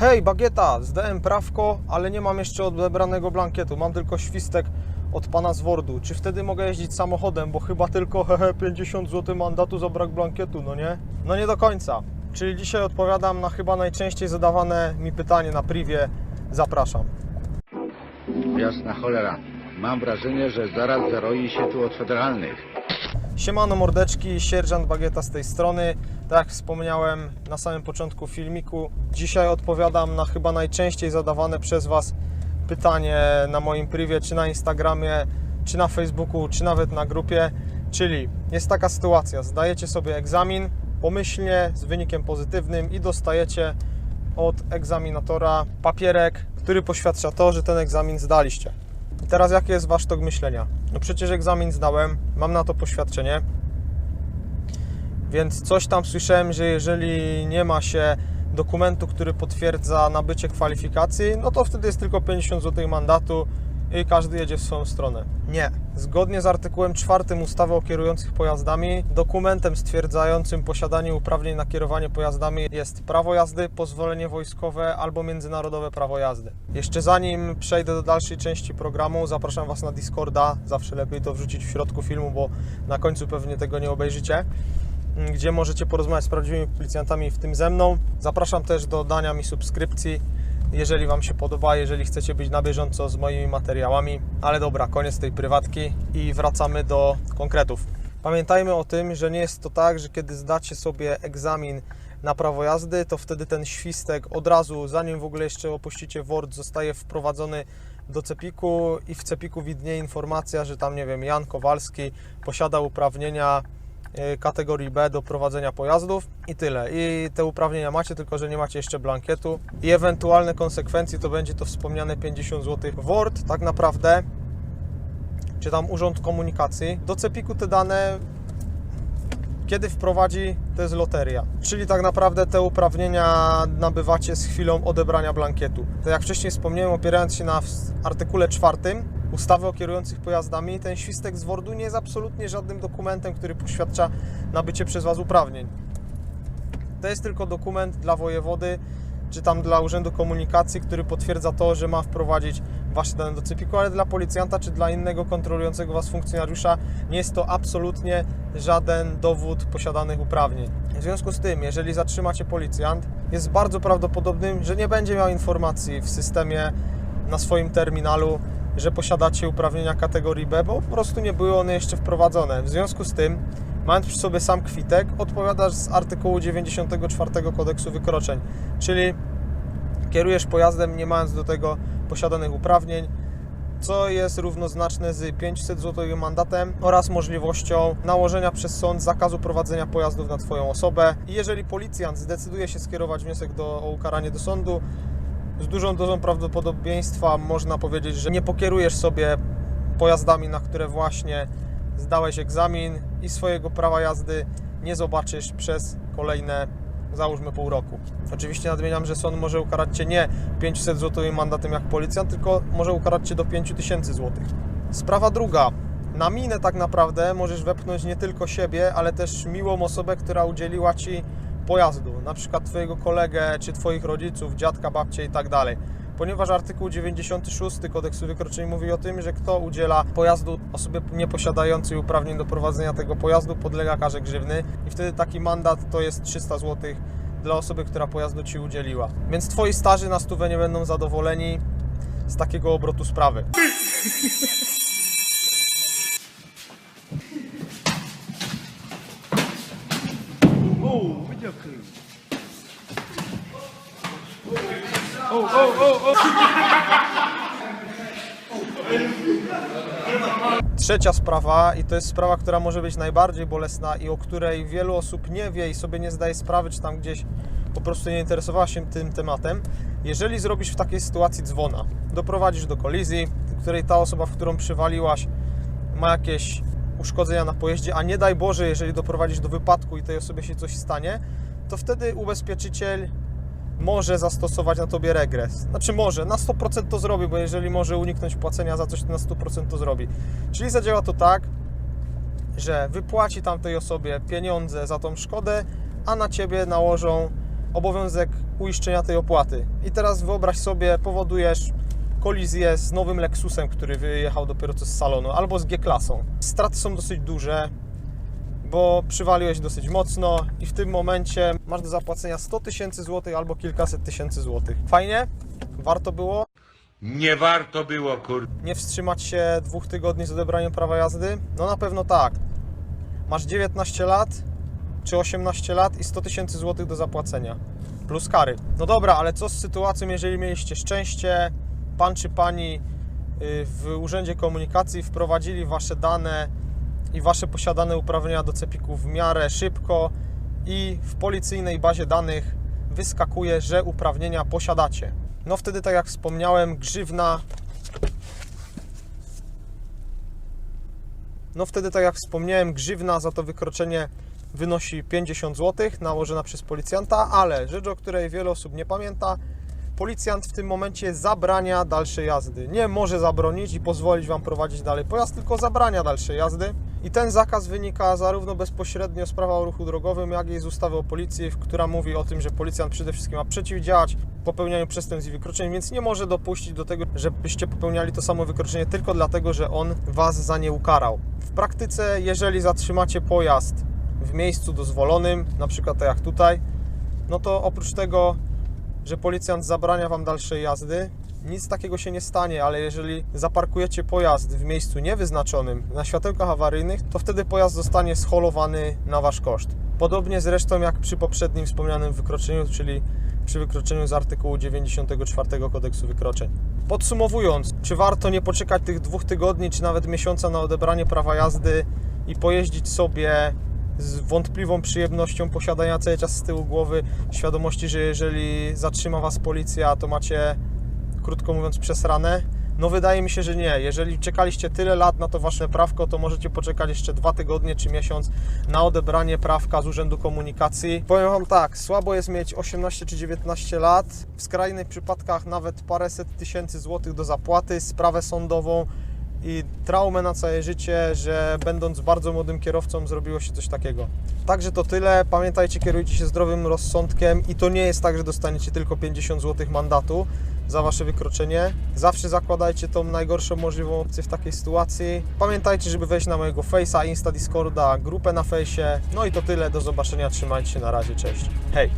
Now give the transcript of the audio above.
Hej, bagieta, zdałem prawko, ale nie mam jeszcze odebranego blankietu. Mam tylko świstek od pana z Wordu. Czy wtedy mogę jeździć samochodem? Bo chyba tylko hehe 50 zł mandatu za brak blankietu, no nie? No nie do końca. Czyli dzisiaj odpowiadam na chyba najczęściej zadawane mi pytanie na privie. Zapraszam. Jasna cholera. Mam wrażenie, że zaraz zaroi się tu od federalnych. Siemano mordeczki, sierżant Bagieta z tej strony. Tak jak wspomniałem na samym początku filmiku, dzisiaj odpowiadam na chyba najczęściej zadawane przez Was pytanie na moim privie, czy na Instagramie, czy na Facebooku, czy nawet na grupie. Czyli jest taka sytuacja, zdajecie sobie egzamin pomyślnie z wynikiem pozytywnym i dostajecie od egzaminatora papierek, który poświadcza to, że ten egzamin zdaliście. Teraz jaki jest Wasz tok myślenia? No przecież egzamin zdałem, mam na to poświadczenie, więc coś tam słyszałem, że jeżeli nie ma się dokumentu, który potwierdza nabycie kwalifikacji, no to wtedy jest tylko 50 zł mandatu i każdy jedzie w swoją stronę. Nie. Zgodnie z artykułem 4 ustawy o kierujących pojazdami, dokumentem stwierdzającym posiadanie uprawnień na kierowanie pojazdami jest prawo jazdy, pozwolenie wojskowe albo międzynarodowe prawo jazdy. Jeszcze zanim przejdę do dalszej części programu, zapraszam Was na Discorda. Zawsze lepiej to wrzucić w środku filmu, bo na końcu pewnie tego nie obejrzycie gdzie możecie porozmawiać z prawdziwymi policjantami, w tym ze mną. Zapraszam też do dania mi subskrypcji, jeżeli Wam się podoba, jeżeli chcecie być na bieżąco z moimi materiałami. Ale dobra, koniec tej prywatki i wracamy do konkretów. Pamiętajmy o tym, że nie jest to tak, że kiedy zdacie sobie egzamin na prawo jazdy, to wtedy ten świstek od razu, zanim w ogóle jeszcze opuścicie WORD, zostaje wprowadzony do cepiku i w cepiku widnieje informacja, że tam, nie wiem, Jan Kowalski posiada uprawnienia kategorii B do prowadzenia pojazdów i tyle. I te uprawnienia macie, tylko że nie macie jeszcze blankietu. I ewentualne konsekwencje to będzie to wspomniane 50 zł. WORD tak naprawdę, czy tam Urząd Komunikacji, do cepiku te dane kiedy wprowadzi, to jest loteria. Czyli tak naprawdę te uprawnienia nabywacie z chwilą odebrania blankietu. To jak wcześniej wspomniałem, opierając się na artykule 4 ustawy o kierujących pojazdami, ten świstek z WORD-u nie jest absolutnie żadnym dokumentem, który poświadcza nabycie przez Was uprawnień. To jest tylko dokument dla wojewody, czy tam dla Urzędu Komunikacji, który potwierdza to, że ma wprowadzić Wasze dane do CEPIK-u, ale dla policjanta czy dla innego kontrolującego Was funkcjonariusza nie jest to absolutnie żaden dowód posiadanych uprawnień. W związku z tym, jeżeli zatrzymacie policjant, jest bardzo prawdopodobnym, że nie będzie miał informacji w systemie na swoim terminalu, że posiadacie uprawnienia kategorii B, bo po prostu nie były one jeszcze wprowadzone. W związku z tym, mając przy sobie sam kwitek, odpowiadasz z artykułu 94 kodeksu wykroczeń, czyli kierujesz pojazdem nie mając do tego posiadanych uprawnień, co jest równoznaczne z 500 zł mandatem oraz możliwością nałożenia przez sąd zakazu prowadzenia pojazdów na Twoją osobę. I jeżeli policjant zdecyduje się skierować wniosek do, o ukaranie do sądu, z dużą dozą prawdopodobieństwa można powiedzieć, że nie pokierujesz sobie pojazdami, na które właśnie zdałeś egzamin i swojego prawa jazdy nie zobaczysz przez kolejne, załóżmy, pół roku. Oczywiście nadmieniam, że sąd może ukarać Cię nie 500 zł mandatem jak policjant, tylko może ukarać Cię do 5000 zł. Sprawa druga. Na minę tak naprawdę możesz wepchnąć nie tylko siebie, ale też miłą osobę, która udzieliła Ci pojazdu, na przykład Twojego kolegę, czy Twoich rodziców, dziadka, babcie i tak dalej. Ponieważ artykuł 96 kodeksu wykroczeń mówi o tym, że kto udziela pojazdu osobie nieposiadającej uprawnień do prowadzenia tego pojazdu podlega karze grzywny i wtedy taki mandat to jest 300 zł dla osoby, która pojazdu Ci udzieliła. Więc Twoi starzy na stówę nie będą zadowoleni z takiego obrotu sprawy. Trzecia sprawa, i to jest sprawa, która może być najbardziej bolesna i o której wielu osób nie wie i sobie nie zdaje sprawy, czy tam gdzieś po prostu nie interesowała się tym tematem. Jeżeli zrobisz w takiej sytuacji dzwona, doprowadzisz do kolizji, w której ta osoba, w którą przywaliłaś, ma jakieś uszkodzenia na pojeździe, a nie daj Boże, jeżeli doprowadzisz do wypadku i tej osobie się coś stanie, to wtedy ubezpieczyciel może zastosować na tobie regres. Znaczy może, na 100% to zrobi, bo jeżeli może uniknąć płacenia za coś, to na 100% to zrobi. Czyli zadziała to tak, że wypłaci tamtej osobie pieniądze za tą szkodę, a na ciebie nałożą obowiązek uiszczenia tej opłaty. I teraz wyobraź sobie, powodujesz kolizję z nowym Lexusem, który wyjechał dopiero co z salonu, albo z G-klasą. Straty są dosyć duże, bo przywaliłeś dosyć mocno i w tym momencie masz do zapłacenia 100 tysięcy złotych albo kilkaset tysięcy złotych. Fajnie? Warto było? Nie warto było, kur... Nie wstrzymać się dwóch tygodni z odebraniem prawa jazdy? No na pewno tak. Masz 19 lat czy 18 lat i 100 tysięcy złotych do zapłacenia. Plus kary. No dobra, ale co z sytuacją, jeżeli mieliście szczęście, pan czy pani y, w Urzędzie Komunikacji wprowadzili wasze dane i wasze posiadane uprawnienia do cepiku w miarę szybko i w policyjnej bazie danych wyskakuje, że uprawnienia posiadacie. No wtedy, tak jak wspomniałem, grzywna No wtedy, tak jak wspomniałem, grzywna za to wykroczenie wynosi 50 zł, nałożona przez policjanta, ale rzecz, o której wiele osób nie pamięta, policjant w tym momencie zabrania dalszej jazdy. Nie może zabronić i pozwolić Wam prowadzić dalej pojazd, tylko zabrania dalszej jazdy. I ten zakaz wynika zarówno bezpośrednio z prawa o ruchu drogowym, jak i z ustawy o policji, która mówi o tym, że policjant przede wszystkim ma przeciwdziałać popełnianiu przestępstw i wykroczeń, więc nie może dopuścić do tego, żebyście popełniali to samo wykroczenie tylko dlatego, że on Was za nie ukarał. W praktyce, jeżeli zatrzymacie pojazd w miejscu dozwolonym, na przykład tak jak tutaj, no to oprócz tego, że policjant zabrania Wam dalszej jazdy, nic takiego się nie stanie, ale jeżeli zaparkujecie pojazd w miejscu niewyznaczonym na światełkach awaryjnych, to wtedy pojazd zostanie scholowany na Wasz koszt. Podobnie zresztą jak przy poprzednim wspomnianym wykroczeniu, czyli przy wykroczeniu z artykułu 94 kodeksu wykroczeń. Podsumowując, czy warto nie poczekać tych dwóch tygodni, czy nawet miesiąca na odebranie prawa jazdy i pojeździć sobie z wątpliwą przyjemnością posiadania cały czas z tyłu głowy świadomości, że jeżeli zatrzyma Was policja, to macie, krótko mówiąc, przesrane? No wydaje mi się, że nie. Jeżeli czekaliście tyle lat na to Wasze prawko, to możecie poczekać jeszcze dwa tygodnie czy miesiąc na odebranie prawka z Urzędu Komunikacji. Powiem Wam tak, słabo jest mieć 18 czy 19 lat, w skrajnych przypadkach nawet paręset tysięcy złotych do zapłaty, sprawę sądową i traumę na całe życie, że będąc bardzo młodym kierowcą zrobiło się coś takiego. Także to tyle. Pamiętajcie, kierujcie się zdrowym rozsądkiem i to nie jest tak, że dostaniecie tylko 50 zł mandatu za wasze wykroczenie. Zawsze zakładajcie tą najgorszą możliwą opcję w takiej sytuacji. Pamiętajcie, żeby wejść na mojego Face'a, Insta, Discorda, grupę na Face'ie. No i to tyle. Do zobaczenia. Trzymajcie się. Na razie. Cześć. Hej.